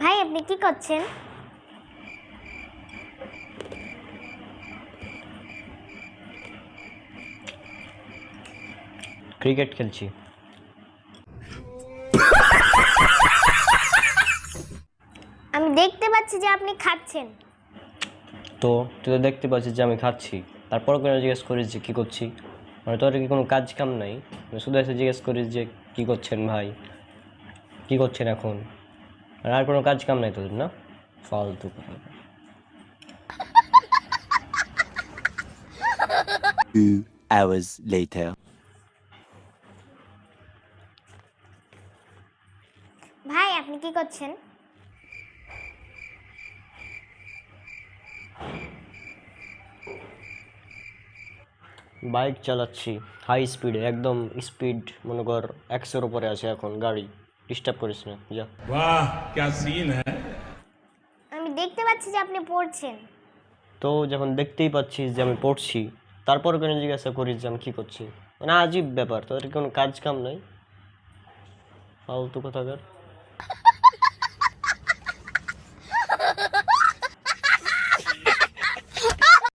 ভাই আপনি কি করছেন? ক্রিকেট খেলছি। আমি দেখতে পাচ্ছি যে আপনি খাচ্ছেন। তো তুই তো দেখতে পাচ্ছিস যে আমি খাচ্ছি। তারপর কেন জিজ্ঞেস করিস যে কী করছি? মানে তোর কি কোনো কাজ কাম নাই? মানে শুধু এসে জিজ্ঞেস করিস যে কী করছেন ভাই? কী করছেন এখন? আর আর কোনো কাজ কাম নাই তোদের না? ফালতু কথা। Two hours later. ভাই আপনি কি করছেন? বাইক চালাচ্ছি হাই স্পিডে একদম স্পিড মনে কর একশোর উপরে আছে এখন গাড়ি। ডিস্টার্ব করিস না যা वाह क्या सीन है আমি দেখতে পাচ্ছি যে আপনি পড়ছেন তো যখন দেখতেই পাচ্ছিস যে আমি পড়ছি তারপর কেন জিজ্ঞাসা করিস যে আমি কী করছি মানে আজীব ব্যাপার তোদের কোনো কাজ কাম নাই ফালতু কথাকার